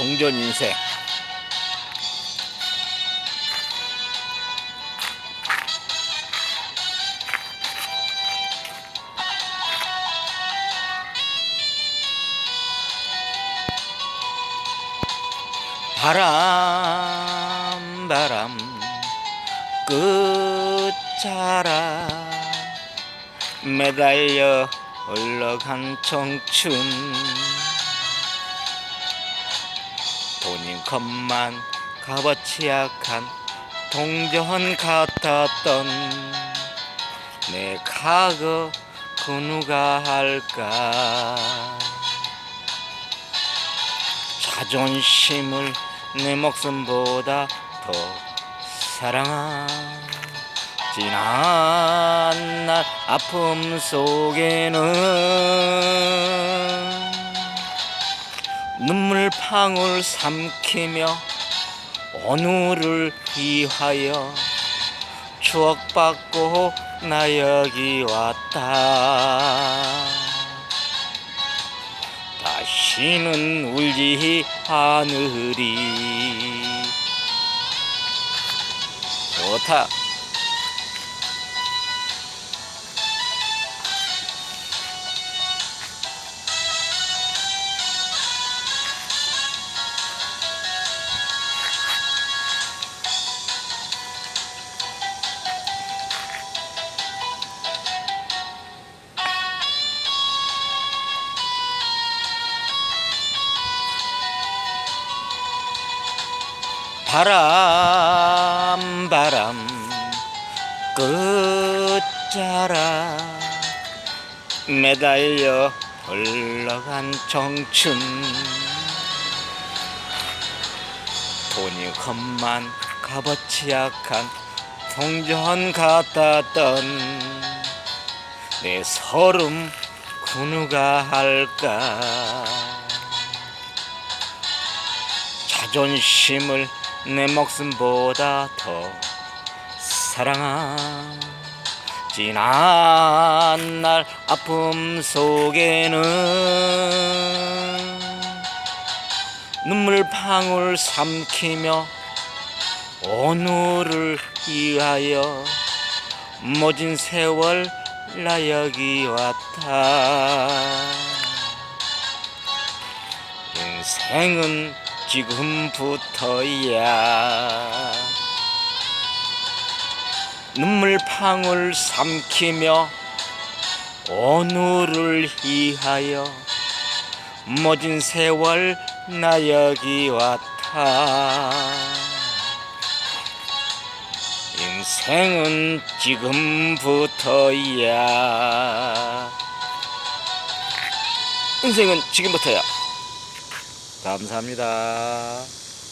동전 인생. 바람 바람 끝자락 매달려 흘러간 청춘 돈인 것만 값어치 약한 동전 같았던 내 과거 그 누가 할까? 자존심을 내 목숨보다 더 사랑한 지난 날 아픔 속에는 방울 삼키며 오늘을 위하여 추억받고 나 여기 왔다 다시는 울지 않으리 좋다 바람 바람 끝자락. 매달려 흘러간 청춘. 돈이 것만 값어치 약한 동전 같았던 내 서름 그 누가 할까? 자존심을 내 목숨보다 더 사랑한 지난 날 아픔 속에는 눈물 방울 삼키며 오늘을 위하여 모진 세월 나 여기 왔다. 인생은 지금부터야. 눈물 방울 삼키며 오늘을 위하여 모진 세월 나 여기 왔다. 인생은 지금부터야. 인생은 지금부터야 감사합니다.